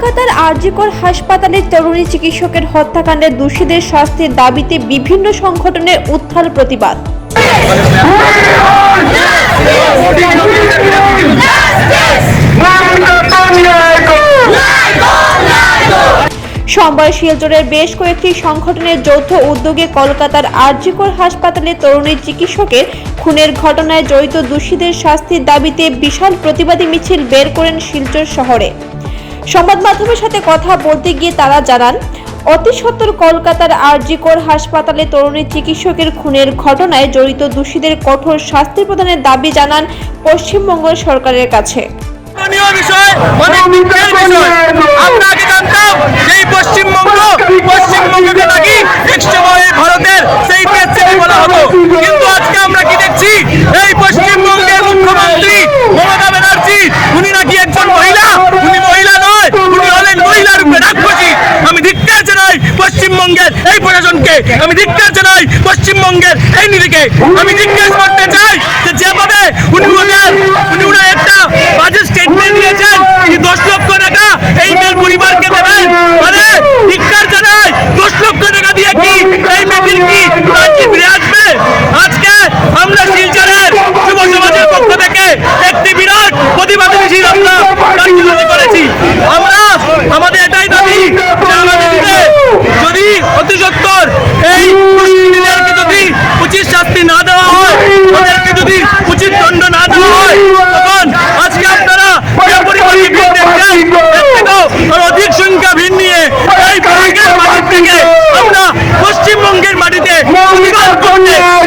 আরজিকর হাসপাতালে তরুণী চিকিৎসকের হত্যাকাণ্ডে দোষীদের শাস্তির দাবিতে বিভিন্ন সংগঠনের উত্থাল প্রতিবাদ। সোমবার শিলচরের বেশ কয়েকটি সংগঠনের যৌথ উদ্যোগে কলকাতার আরজিকর হাসপাতালে তরুণী চিকিৎসকের খুনের ঘটনায় জড়িত দোষীদের শাস্তির দাবিতে বিশাল প্রতিবাদী মিছিল বের করেন শিলচর শহরে। সংবাদ মাধ্যমের সাথে কথা বলতে গিয়ে তারা জানান, অতি সত্বর কলকাতার আরজিকর হাসপাতালে তরুণী চিকিৎসকের খুনের ঘটনায় জড়িত দোষীদের কঠোর শাস্তি প্রদানের দাবি জানান পশ্চিমবঙ্গ সরকারের কাছে। প্রশাসনকে আমি জিজ্ঞাসা জানাই পশ্চিমবঙ্গের এই নীতিকে আমি জিজ্ঞাসা করতে চাই Lord, goodness.